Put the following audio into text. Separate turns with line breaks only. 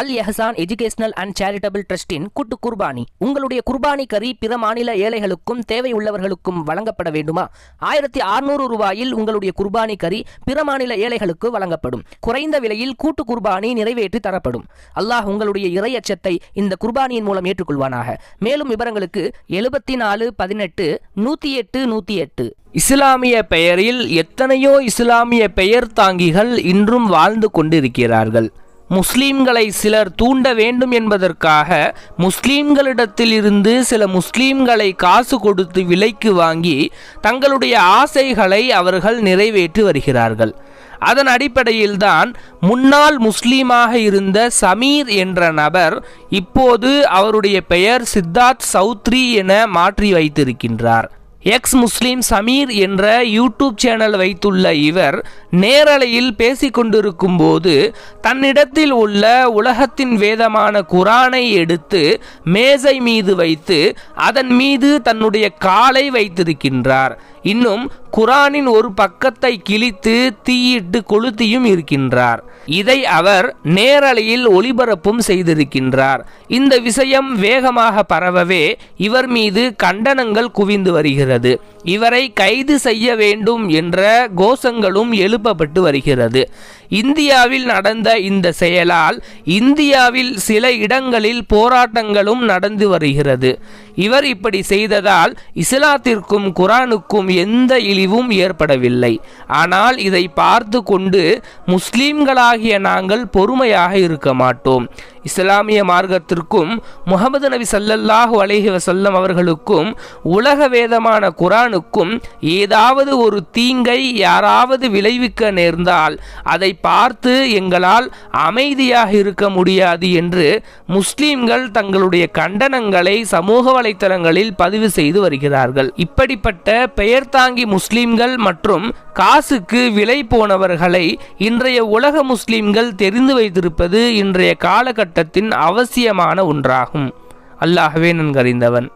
Al Ehsan educational and charitable ட்ரஸ்டின் கூட்டு குர்பானி. உங்களுடைய குர்பானி கறி பிற மாநில ஏழைகளுக்கும் தேவை உள்ளவர்களுக்கும் வழங்கப்பட வேண்டுமா? ஆயிரத்தி அறுநூறு ரூபாயில் உங்களுடைய குர்பானி கறி பிற மாநில ஏழைகளுக்கு வழங்கப்படும். குறைந்த விலையில் கூட்டு குர்பானி நிறைவேற்றி தரப்படும். அல்லாஹ் உங்களுடைய இறையச்சத்தை இந்த குர்பானியின் மூலம் ஏற்றுக்கொள்வானாக. மேலும் விவரங்களுக்கு எழுபத்தி நாலு பதினெட்டு நூற்றி எட்டு நூற்றி எட்டு
இஸ்லாமிய பெயரில் எத்தனையோ இஸ்லாமிய பெயர் தாங்கிகள் இன்றும் வாழ்ந்து கொண்டிருக்கிறார்கள். முஸ்லீம்களை சிலர் தூண்ட வேண்டும் என்பதற்காக முஸ்லீம்களிடத்தில் இருந்து சில முஸ்லீம்களை காசு கொடுத்து விலைக்கு வாங்கி தங்களுடைய ஆசைகளை அவர்கள் நிறைவேற்றி வருகிறார்கள். அதன் அடிப்படையில்தான் முன்னாள் முஸ்லீமாக இருந்த சமீர் என்ற நபர் இப்போது அவருடைய பெயர் சித்தார்த் சௌத்ரி என மாற்றி வைத்திருக்கின்றார். எக்ஸ் முஸ்லீம் சமீர் என்ற யூடியூப் சேனல் வைத்துள்ள இவர் நேரலையில் பேசிக்கொண்டிருக்கும் போது தன்னிடத்தில் உள்ள உலகத்தின் வேதமான குரானை எடுத்து மேசை மீது வைத்து அதன் மீது தன்னுடைய காலை வைத்திருக்கின்றார். இன்னும் குரானின் ஒரு பக்கத்தை கிழித்து தீயிட்டு கொளுத்தியும் இருக்கின்றார். இதை அவர் நேரலையில் ஒளிபரப்பும் செய்திருக்கின்றார். இந்த விஷயம் வேகமாக பரவவே இவர் மீது கண்டனங்கள் குவிந்து வருகிறது. இவரை கைது செய்ய வேண்டும் என்ற கோஷங்களும் எழுப்பப்பட்டு வருகிறது. இந்தியாவில் நடந்த இந்த செயலால் இந்தியாவில் சில இடங்களில் போராட்டங்களும் நடந்து வருகிறது. இவர் இப்படி செய்ததால் இஸ்லாத்திற்கும் குரானுக்கும் எந்த இழிவும் ஏற்படவில்லை. ஆனால் இதை பார்த்து கொண்டு முஸ்லீம்களாகிய நாங்கள் பொறுமையாக இருக்க மாட்டோம். இஸ்லாமிய மார்க்கத்திற்கும் முகமது நபி சல்லல்லாஹு அலைஹி வசல்லம் அவர்களுக்கும் உலக வேதமான குரானுக்கும் ஏதாவது ஒரு தீங்கை யாராவது விளைவிக்க நேர்ந்தால் அதை பார்த்து எங்களால் அமைதியாக இருக்க முடியாது என்று முஸ்லீம்கள் தங்களுடைய கண்டனங்களை சமூக வலைத்தளங்களில் பதிவு செய்து வருகிறார்கள். இப்படிப்பட்ட பெயர் தாங்கி முஸ்லீம்கள் மற்றும் காசுக்கு விலை போனவர்களை இன்றைய உலக முஸ்லீம்கள் தெரிந்து வைத்திருப்பது இன்றைய காலகட்ட காலகட்டத்தின் அவசியமான ஒன்றாகும். அல்லாஹவே நன்கறிந்தவன்.